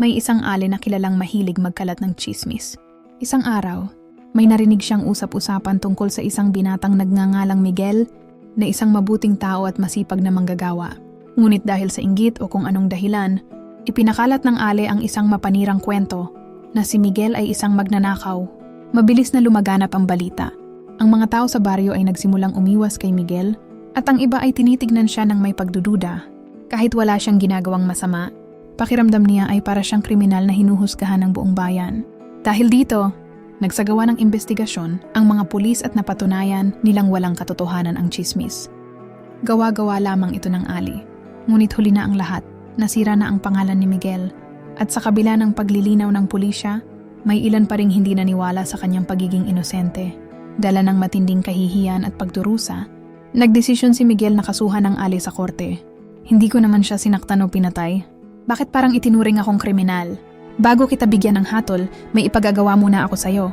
May isang ale na kilalang mahilig magkalat ng chismis. Isang araw, may narinig siyang usap-usapan tungkol sa isang binatang nagngangalang Miguel na isang mabuting tao at masipag na manggagawa. Ngunit dahil sa inggit o kung anong dahilan, ipinakalat ng ale ang isang mapanirang kwento na si Miguel ay isang magnanakaw. Mabilis na lumaganap ang balita. Ang mga tao sa baryo ay nagsimulang umiwas kay Miguel at ang iba ay tinitignan siya ng may pagdududa. Kahit wala siyang ginagawang masama, pakiramdam niya ay para siyang kriminal na hinuhusgahan ng buong bayan. Dahil dito, nagsagawa ng investigasyon ang mga pulis at napatunayan nilang walang katotohanan ang chismis. Gawa-gawa lamang ito ng Ali. Ngunit huli na ang lahat, nasira na ang pangalan ni Miguel. At sa kabila ng paglilinaw ng pulisya, may ilan pa ring hindi naniwala sa kanyang pagiging inosente. Dala ng matinding kahihiyan at pagdurusa, nagdesisyon si Miguel na kasuhan ng Ali sa korte. Hindi ko naman siya sinaktan o pinatay. Bakit parang itinuring akong kriminal? Bago kita bigyan ng hatol, may ipagagawa muna ako sa'yo.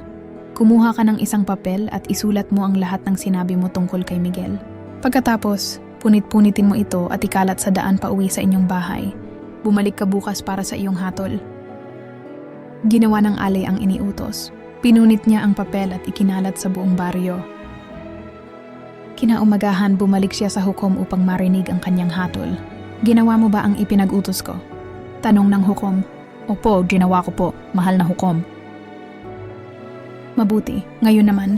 Kumuha ka ng isang papel at isulat mo ang lahat ng sinabi mo tungkol kay Miguel. Pagkatapos, punit-punitin mo ito at ikalat sa daan pa uwi sa inyong bahay. Bumalik ka bukas para sa iyong hatol. Ginawa ng Ale ang iniutos. Pinunit niya ang papel at ikinalat sa buong baryo. Kinaumagahan bumalik siya sa hukom upang marinig ang kanyang hatol. Ginawa mo ba ang ipinag-utos ko? Tanong ng hukom. Opo, ginawa ko po. Mahal na hukom. Mabuti. Ngayon naman,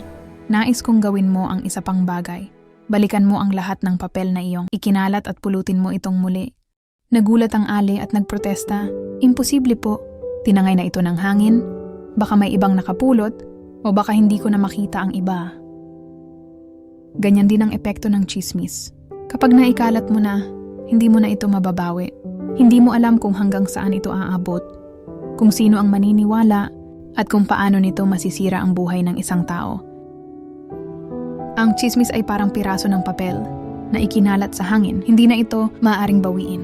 nais kong gawin mo ang isa pang bagay. Balikan mo ang lahat ng papel na iyong ikinalat at pulutin mo itong muli. Nagulat ang ali at nagprotesta. Imposible po. Tinangay na ito ng hangin. Baka may ibang nakapulot o baka hindi ko na makita ang iba. Ganyan din ang epekto ng chismis. Kapag naikalat mo na, hindi mo na ito mababawi. Hindi mo alam kung hanggang saan ito aabot, kung sino ang maniniwala, at kung paano nito masisira ang buhay ng isang tao. Ang chismis ay parang piraso ng papel na ikinalat sa hangin, hindi na ito maaaring bawiin.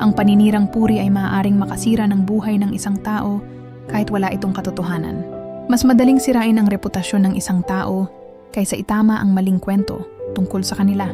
Ang paninirang puri ay maaaring makasira ng buhay ng isang tao kahit wala itong katotohanan. Mas madaling sirain ang reputasyon ng isang tao kaysa itama ang maling kwento tungkol sa kanila.